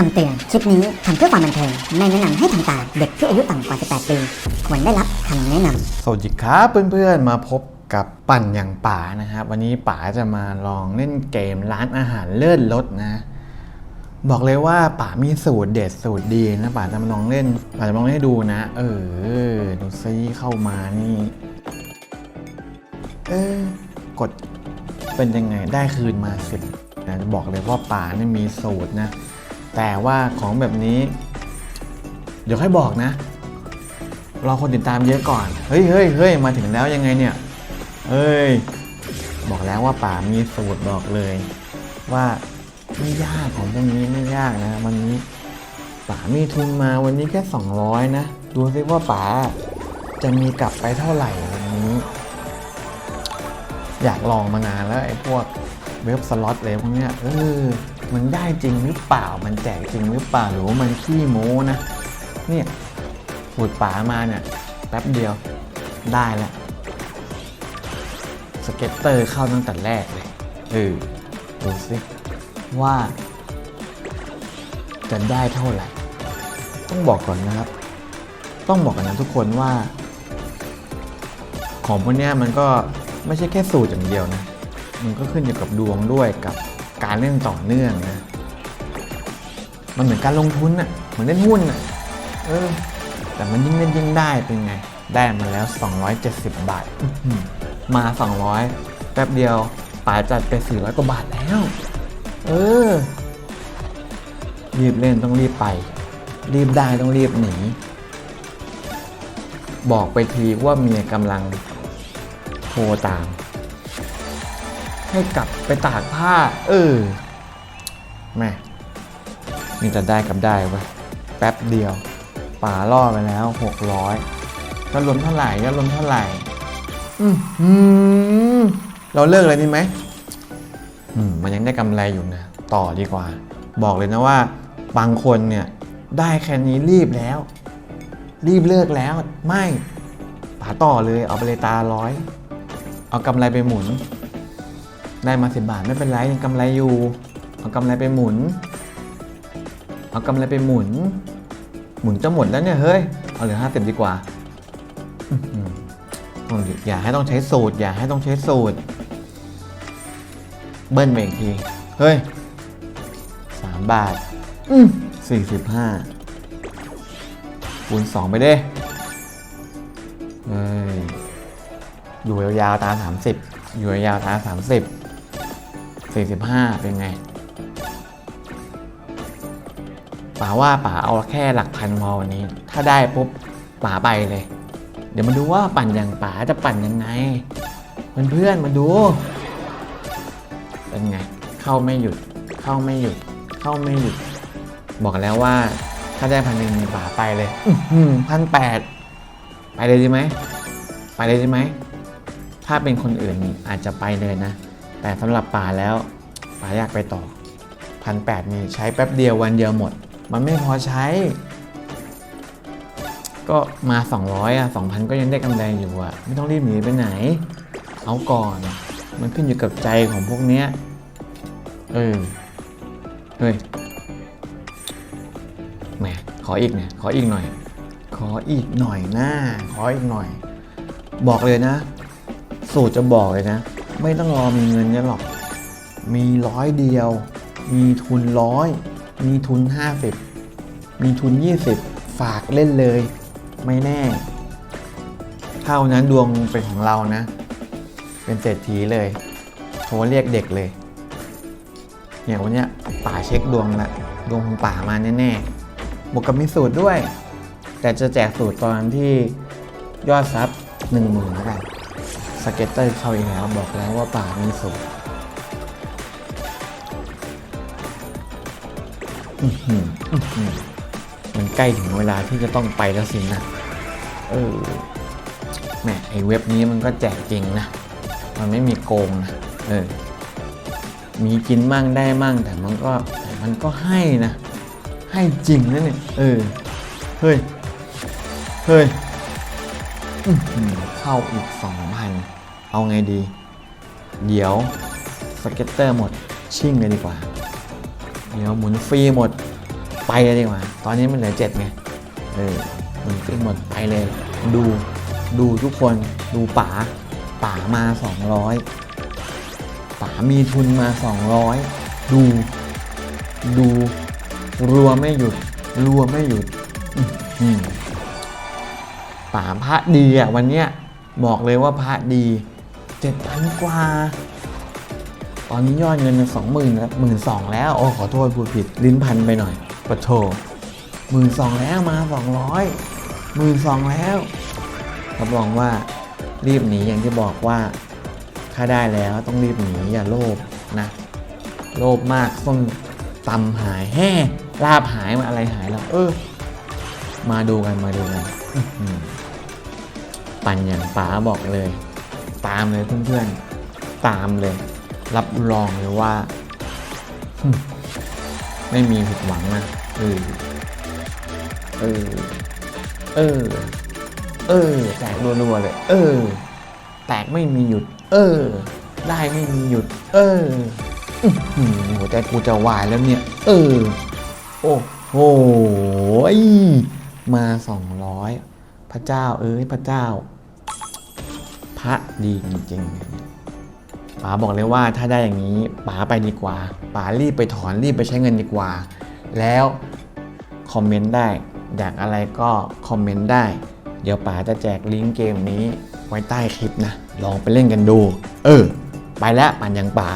คำเตือน คลิปนี้ทำเพื่อความบันเทิง ไม่แนะนำให้ทำตามเด็กที่อายุต่ำกว่า 18 ปี ควรได้รับคำแนะนำ สวัสดีครับเพื่อนๆ มาพบกับปั่นอย่างป๋านะครับ วันนี้ป๋าจะมาลองเล่นเกมร้านอาหารเลิศรสนะ บอกเลยว่าป๋ามีสูตรเด็ดสูตรดีนะป๋าจะมาลองเล่นป๋าจะมาลองเล่นให้ดูนะ เออ ดูซิเข้ามานี่ เออกดเป็นยังไงได้คืนมาสิบนะบอกเลยว่าป๋านี่มีสูตรนะ แต่ว่าของแบบนี้ เดี๋ยวค่อยบอกนะรอคนติดตามเยอะก่อน เฮ้ยเฮ้ยเฮ้ยมาถึงแล้วยังไงเนี่ย เฮ้ย บอกแล้วว่าป่ามีสูตรบอกเลย ว่าไม่ยากของพวกนี้ไม่ยากนะ วันนี้ป๋ามีทุนมาวันนี้แค่ 200 นะ ดูซิว่าป๋าจะมีกลับไปเท่าไหร่วันนี้ อยากลองมานานแล้วไอ้พวก เว็บสล็อตเลยพวกเนี้ยเออมันได้จริงหรือเปล่ามันแจกจริงหรือเปล่าหรือว่ามันขี้โม้นะเนี่ยฝูดป๋ามาเนี่ยแป๊บเดียวได้แล้วสเก็ตเตอร์เข้าตั้งแต่แรกเลยเออดูสิว่า จะได้เท่าไหร่ ต้องบอกก่อนนะครับ ต้องบอกกันนะทุกคนว่า ของพวกเนี้ยมันก็ไม่ใช่แค่สูตรอย่างเดียวนะ มันก็ขึ้นอยู่กับดวงด้วยกับการเล่นต่อเนื่องนะ มันเหมือนการลงทุนอะเหมือนเล่นหุ้นอะเออ แต่มันยิ่งเล่นยิ่งได้เป็นไง ได้มาแล้ว 270 บาท มา 200 แป๊บเดียวป๋าจัดไป 400 กว่าบาทแล้ว เออ รีบเล่นต้องรีบไป รีบได้ต้องรีบหนี บอกไปทีว่าเมียกำลังโทรตาม ให้กลับไปตากผ้า เออแม่มีแต่ได้กับได้ว้แป๊บเดียว ป่าล่อไปแล้ว 600 ก็รวมเท่าไหร่ก็รวมเท่าไหร่อืมเราเลิกเลยดีไหมอืมมันยังได้กำไรอยู่นะ ต่อดีกว่า บอกเลยนะว่า บางคนเนี่ย ได้แค่นี้รีบแล้ว รีบเลิกแล้ว ไม่ป่าต่อเลย เอาไปเลยตาร้อย เอากำไรไปหมุน ได้มาสิบบาทไม่เป็นไรยังกำไรอยู่เอากำไรไปหมุน เอากำไรไปหมุน หมุนจะหมดแล้วเนี่ยเฮ้ยเอาเหลือห้าสิบดีกว่าอย่าให้ต้องใช้สูตร อย่าให้ต้องใช้สูตร เบิ้ลไปอีกทีเฮ้ยสามบาท อืมสี่สิบห้าคูณสองไปเด้เฮ้ยอยู่ยาวๆตาสามสิบอยู่ยาวๆตาสามสิบ สี่สิบห้าเป็นไงป๋าว่าป๋าเอาแค่หลักพันพอวันนี้ ถ้าได้ปุ๊บป๋าไปเลย เดี๋ยวมาดูว่าปั่นอย่างป๋าจะปั่นยังไงเพื่อนๆมาดู เป็นไง เข้าไม่หยุด เข้าไม่หยุด เข้าไม่หยุด บอกแล้วว่าถ้าได้พันหนึ่งป๋าไปเลยพันแปดไปเลยดีไหมไปเลยดีไหมถ้าเป็นคนอื่นอาจจะไปเลยนะ แต่สำหรับป๋าแล้วป๋าอยากไปต่อพันแปดนี่ใช้แป๊บเดียววันเดียวหมด มันไม่พอใช้ ก็มา 200อะ2,000 ก็ยังได้กำไรอยู่อะ ไม่ต้องรีบหนีไปไหน เอาก่อน มันขึ้นอยู่กับใจของพวกเนี้ยเออเฮ้ยแหมขออีกเนี่ยขออีกหน่อย ขออีกหน่อยนะขออีกหน่อย บอกเลยนะ สูตรจะบอกเลยนะ ไม่ต้องรอมีเงินเยอะหรอก มีร้อยเดียว มีทุนร้อย มีทุน 50 มีทุน 20 ฝากเล่นเลย ไม่แน่ เท่านั้นดวงเป็นของเรานะ เป็นเศรษฐีเลย โทรเรียกเด็กเลย เนี่ยวันเนี้ยป่าเช็คดวงละดวงของป่ามาแน่ๆบวกกับมีสูตรด้วย แต่จะแจกสูตรตอนที่ยอดซับหนึ่งหมื่นแล้วกัน สเก็ตเตอร์เข้าอีกแล้วบอกแล้วว่าป่ามีสูตรมันใกล้ถึงเวลาที่จะต้องไปแล้วสินะ เออแหมไอเว็บนี้มันก็แจกจริงนะ มันไม่มีโกงนะ เออ มีกินมั่งได้มั่งแต่มันก็แต่มันก็ให้นะ ให้จริงนะเนี่ย เออ เฮ้ย เฮ้ย เข้าอีกสองพันเอาไงดี เดี๋ยวสเก็ตเตอร์หมดชิ่งเลยดีกว่า เดี๋ยวหมุนฟรีหมดไปเลยดีกว่า ตอนนี้มันเหลือเจ็ดไง เออหมันขึ้นหมดไปเลย ดูดูทุกคนดูป๋าป๋ามาสองร้อยป๋ามีทุนมาสองร้อยดู ดูรัวไม่หยุดรัวไม่หยุด อื้อหือ ป๋าพระดีอะวันเนี้ยบอกเลยว่าพระดีเจ็ดพันกว่า ตอนนี้ยอดเงินสองหมื่นแล้วหมื่นสองแล้วโอ้ขอโทษพูดผิดลิ้นพันไปหน่อยปะโถหมื่นสองแล้วมาสองร้อยหมื่นสองแล้วรับรองว่ารีบหนีอย่างที่บอกว่าถ้าได้แล้วต้องรีบหนีอย่าโลภนะ โลภมากส้มตำหายแห่ลาบหายมาอะไรหายแล้ว เออ มาดูกันมาดูกัน ปั่นอย่างป๋าบอกเลย ตามเลยเพื่อนๆ ตามเลย รับรองเลยว่า ไม่มีผิดหวังนะเออเออเออเออ แตกรัวๆเลย เออ แตกไม่มีหยุด เออ ได้ไม่มีหยุด เออหัวใจกูจะวายแล้วเนี่ย เออ โอ้โห มาสองร้อยพระเจ้าเอ้ยพระเจ้า พระดีจริงๆป๋าบอกเลยว่าถ้าได้อย่างนี้ป๋าไปดีกว่าป๋ารีบไปถอนรีบไปใช้เงินดีกว่า แล้วคอมเมนต์ได้ อยากอะไรก็คอมเมนต์ได้ เดี๋ยวป๋าจะแจกลิงก์เกมนี้ไว้ใต้คลิปนะ ลองไปเล่นกันดู เออ ไปแล้วปั่นอย่างป๋า